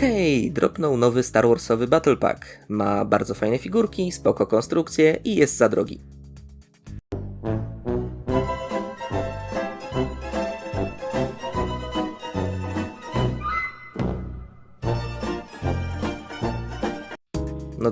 Hej, dropnął nowy Star Warsowy Battle Pack. Ma bardzo fajne figurki, spoko konstrukcje i jest za drogi.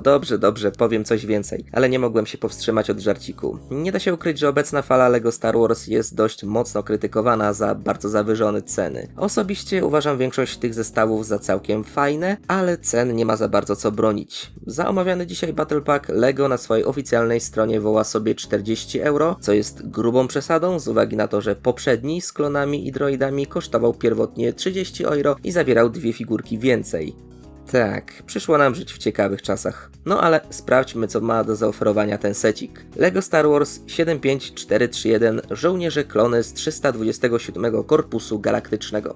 Dobrze, dobrze, powiem coś więcej, ale nie mogłem się powstrzymać od żarciku. Nie da się ukryć, że obecna fala LEGO Star Wars jest dość mocno krytykowana za bardzo zawyżone ceny. Osobiście uważam większość tych zestawów za całkiem fajne, ale cen nie ma za bardzo co bronić. Za omawiany dzisiaj Battle Pack LEGO na swojej oficjalnej stronie woła sobie 40 euro, co jest grubą przesadą z uwagi na to, że poprzedni z klonami i droidami kosztował pierwotnie 30 euro i zawierał dwie figurki więcej. Tak, przyszło nam żyć w ciekawych czasach. No ale sprawdźmy, co ma do zaoferowania ten secik. LEGO Star Wars 75431 Żołnierze klony z 327 Korpusu Galaktycznego.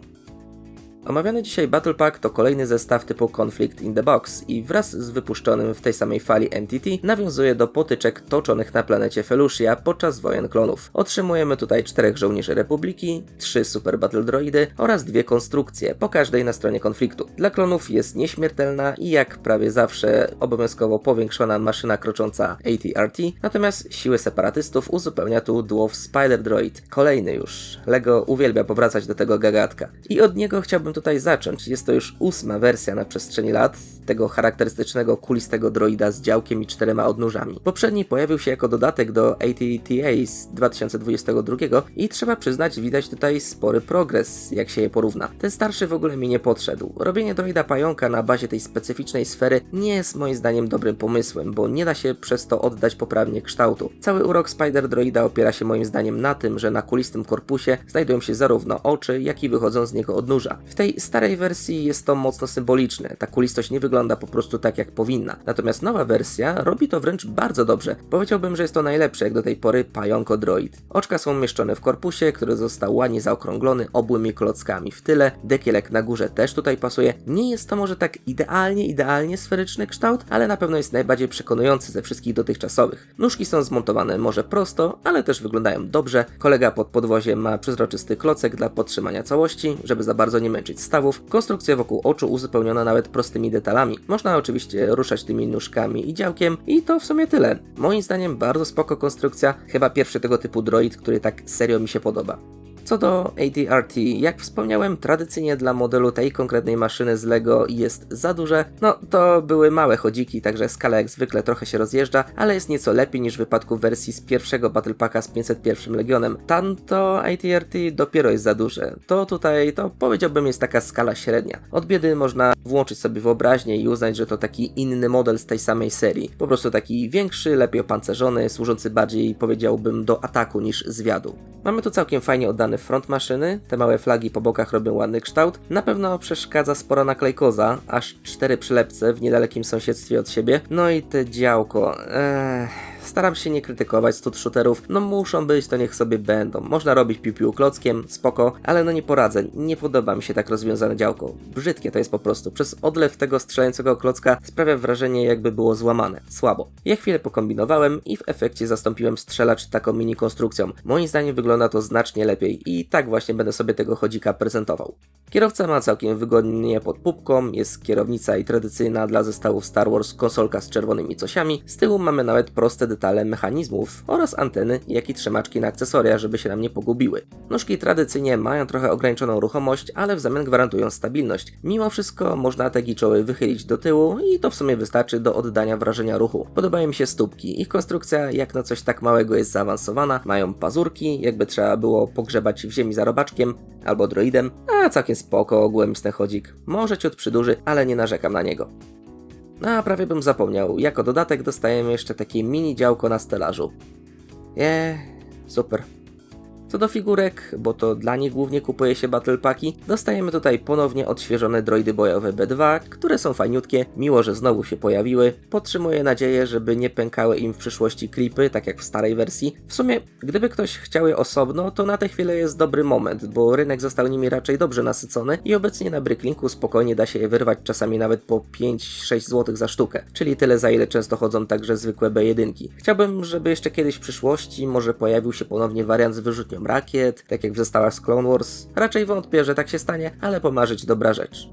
Omawiany dzisiaj Battle Pack to kolejny zestaw typu Conflict in the Box i wraz z wypuszczonym w tej samej fali MTT nawiązuje do potyczek toczonych na planecie Felucia podczas wojen klonów. Otrzymujemy tutaj czterech żołnierzy Republiki, trzy Super Battle Droidy oraz dwie konstrukcje, po każdej na stronie konfliktu. Dla klonów jest nieśmiertelna i jak prawie zawsze obowiązkowo powiększona maszyna krocząca ATRT, natomiast siły separatystów uzupełnia tu Dwarf Spider Droid. Kolejny już. LEGO uwielbia powracać do tego gagatka. I od niego chciałbym tutaj zacząć. Jest to już ósma wersja na przestrzeni lat tego charakterystycznego kulistego droida z działkiem i czterema odnóżami. Poprzedni pojawił się jako dodatek do ATTA z 2022 i trzeba przyznać, widać tutaj spory progres, jak się je porówna. Ten starszy w ogóle mi nie podszedł. Robienie droida pająka na bazie tej specyficznej sfery nie jest moim zdaniem dobrym pomysłem, bo nie da się przez to oddać poprawnie kształtu. Cały urok Spider Droida opiera się moim zdaniem na tym, że na kulistym korpusie znajdują się zarówno oczy, jak i wychodzą z niego odnóża. W tej starej wersji jest to mocno symboliczne, ta kulistość nie wygląda po prostu tak jak powinna. Natomiast nowa wersja robi to wręcz bardzo dobrze. Powiedziałbym, że jest to najlepsze jak do tej pory pająko droid. Oczka są umieszczone w korpusie, który został ładnie zaokrąglony obłymi klockami w tyle, dekielek na górze też tutaj pasuje. Nie jest to może tak idealnie, idealnie sferyczny kształt, ale na pewno jest najbardziej przekonujący ze wszystkich dotychczasowych. Nóżki są zmontowane może prosto, ale też wyglądają dobrze. Kolega pod podwoziem ma przezroczysty klocek dla podtrzymania całości, żeby za bardzo nie męczyć stawów. Konstrukcja wokół oczu uzupełniona nawet prostymi detalami. Można oczywiście ruszać tymi nóżkami i działkiem i to w sumie tyle. Moim zdaniem bardzo spoko konstrukcja, chyba pierwszy tego typu droid, który tak serio mi się podoba. Co do ADRT, jak wspomniałem, tradycyjnie dla modelu tej konkretnej maszyny z LEGO jest za duże. No, to były małe chodziki, także skala jak zwykle trochę się rozjeżdża, ale jest nieco lepiej niż w wypadku wersji z pierwszego Battle Packa z 501 Legionem. Tamto ATRT dopiero jest za duże. To tutaj, to powiedziałbym jest taka skala średnia. Od biedy można włączyć sobie wyobraźnię i uznać, że to taki inny model z tej samej serii. Po prostu taki większy, lepiej opancerzony, służący bardziej, powiedziałbym, do ataku niż zwiadu. Mamy tu całkiem fajnie front maszyny, te małe flagi po bokach robią ładny kształt. Na pewno przeszkadza spora naklejkoza, aż cztery przylepce w niedalekim sąsiedztwie od siebie. No i te działko, eee... Staram się nie krytykować stud shooterów, no muszą być, to niech sobie będą. Można robić piu-piu klockiem, spoko, ale no nie poradzę, nie podoba mi się tak rozwiązane działko. Brzydkie to jest po prostu. Przez odlew tego strzelającego klocka sprawia wrażenie jakby było złamane. Słabo. Ja chwilę pokombinowałem i w efekcie zastąpiłem strzelacz taką mini konstrukcją. Moim zdaniem wygląda to znacznie lepiej i tak właśnie będę sobie tego chodzika prezentował. Kierowca ma całkiem wygodnie pod pupką, jest kierownica i tradycyjna dla zestawów Star Wars konsolka z czerwonymi cosiami. Z tyłu mamy nawet proste detale mechanizmów oraz anteny, jak i trzymaczki na akcesoria, żeby się nam nie pogubiły. Nóżki tradycyjnie mają trochę ograniczoną ruchomość, ale w zamian gwarantują stabilność. Mimo wszystko można te giczoły wychylić do tyłu i to w sumie wystarczy do oddania wrażenia ruchu. Podobają mi się stópki. Ich konstrukcja jak na coś tak małego jest zaawansowana, mają pazurki, jakby trzeba było pogrzebać w ziemi za robaczkiem albo droidem, a całkiem spoko ogółem chodzik. Może ciut przyduży, ale nie narzekam na niego. A prawie bym zapomniał, jako dodatek dostajemy jeszcze takie mini działko na stelażu. Je, super. Co do figurek, bo to dla nich głównie kupuje się Battle Packi, dostajemy tutaj ponownie odświeżone droidy bojowe B2, które są fajniutkie, miło, że znowu się pojawiły. Podtrzymuję nadzieję, żeby nie pękały im w przyszłości klipy, tak jak w starej wersji. W sumie, gdyby ktoś chciał je osobno, to na tę chwilę jest dobry moment, bo rynek został nimi raczej dobrze nasycony i obecnie na Bricklinku spokojnie da się je wyrwać czasami nawet po 5-6 zł za sztukę, czyli tyle za ile często chodzą także zwykłe B1. Chciałbym, żeby jeszcze kiedyś w przyszłości może pojawił się ponownie wariant z wyrzutnią rakiet, tak jak w zestawach z Clone Wars. Raczej wątpię, że tak się stanie, ale pomarzyć dobra rzecz.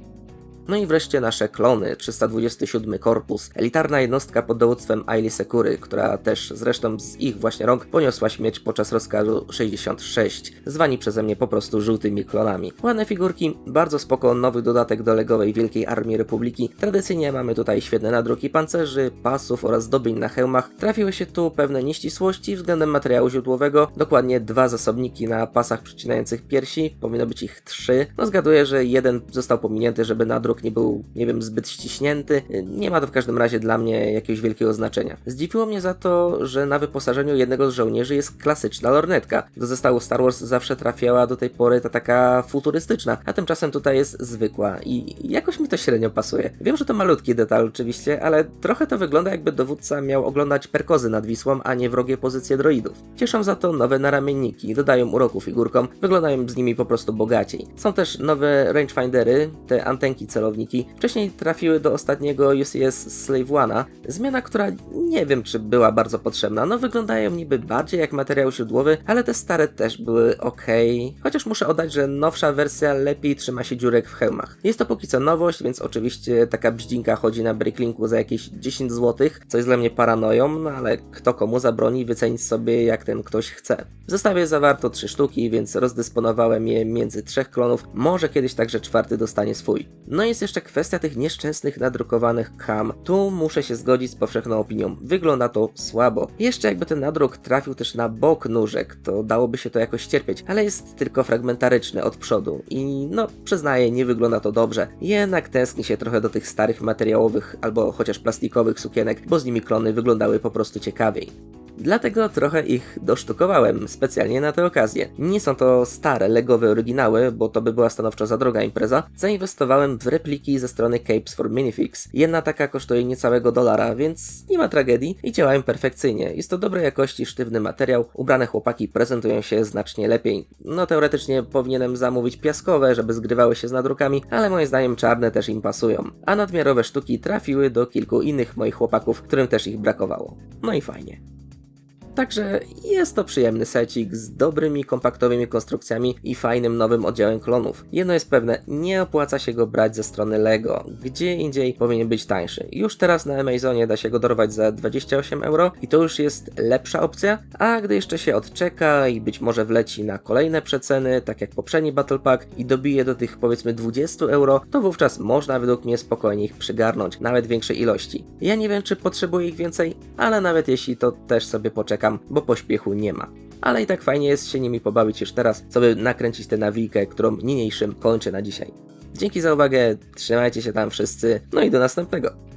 No i wreszcie nasze klony, 327 Korpus, elitarna jednostka pod dowództwem Aili Sekury, która też zresztą z ich właśnie rąk poniosła śmierć podczas rozkazu 66, zwani przeze mnie po prostu żółtymi klonami. Ładne figurki, bardzo spoko nowy dodatek do legowej Wielkiej Armii Republiki. Tradycyjnie mamy tutaj świetne nadruki pancerzy, pasów oraz zdobień na hełmach. Trafiły się tu pewne nieścisłości względem materiału źródłowego, dokładnie dwa zasobniki na pasach przycinających piersi, powinno być ich trzy. No zgaduję, że jeden został pominięty, żeby nadruk nie był, nie wiem, zbyt ściśnięty. Nie ma to w każdym razie dla mnie jakiegoś wielkiego znaczenia. Zdziwiło mnie za to, że na wyposażeniu jednego z żołnierzy jest klasyczna lornetka. Do zestawu Star Wars zawsze trafiała do tej pory ta taka futurystyczna, a tymczasem tutaj jest zwykła i jakoś mi to średnio pasuje. Wiem, że to malutki detal oczywiście, ale trochę to wygląda jakby dowódca miał oglądać perkozy nad Wisłą, a nie wrogie pozycje droidów. Cieszą za to nowe naramienniki, dodają uroku figurkom, wyglądają z nimi po prostu bogaciej. Są też nowe rangefindery, te antenki Wcześniej trafiły do ostatniego UCS Slave One'a, zmiana, która nie wiem czy była bardzo potrzebna. No wyglądają niby bardziej jak materiał źródłowy, ale te stare też były ok. Chociaż muszę oddać, że nowsza wersja lepiej trzyma się dziurek w hełmach. Jest to póki co nowość, więc oczywiście taka bździnka chodzi na Bricklinku za jakieś 10 zł, co jest dla mnie paranoją, no ale kto komu zabroni wycenić sobie jak ten ktoś chce. W zestawie zawarto 3 sztuki, więc rozdysponowałem je między trzech klonów, może kiedyś także czwarty dostanie swój. No i jest jeszcze kwestia tych nieszczęsnych nadrukowanych kam. Tu muszę się zgodzić z powszechną opinią. Wygląda to słabo. Jeszcze jakby ten nadruk trafił też na bok nóżek, to dałoby się to jakoś cierpieć, ale jest tylko fragmentaryczny od przodu i no przyznaję, nie wygląda to dobrze. Jednak tęskni się trochę do tych starych materiałowych albo chociaż plastikowych sukienek, bo z nimi klony wyglądały po prostu ciekawiej. Dlatego trochę ich dosztukowałem specjalnie na tę okazję. Nie są to stare, legowe oryginały, bo to by była stanowczo za droga impreza. Zainwestowałem w repliki ze strony Capes for Minifix. Jedna taka kosztuje niecałego dolara, więc nie ma tragedii i działają perfekcyjnie. Jest to dobrej jakości, sztywny materiał. Ubrane chłopaki prezentują się znacznie lepiej. No teoretycznie powinienem zamówić piaskowe, żeby zgrywały się z nadrukami, ale moim zdaniem czarne też im pasują. A nadmiarowe sztuki trafiły do kilku innych moich chłopaków, którym też ich brakowało. No i fajnie. Także jest to przyjemny secik z dobrymi, kompaktowymi konstrukcjami i fajnym nowym oddziałem klonów. Jedno jest pewne, nie opłaca się go brać ze strony LEGO. Gdzie indziej powinien być tańszy. Już teraz na Amazonie da się go dorwać za 28 euro i to już jest lepsza opcja, a gdy jeszcze się odczeka i być może wleci na kolejne przeceny, tak jak poprzedni Battle Pack i dobije do tych powiedzmy 20 euro, to wówczas można według mnie spokojnie ich przygarnąć, nawet większej ilości. Ja nie wiem czy potrzebuję ich więcej, ale nawet jeśli to też sobie poczekam, bo pośpiechu nie ma. Ale i tak fajnie jest się nimi pobawić już teraz, by nakręcić tę nawijkę, którą niniejszym kończę na dzisiaj. Dzięki za uwagę, trzymajcie się tam wszyscy, no i do następnego.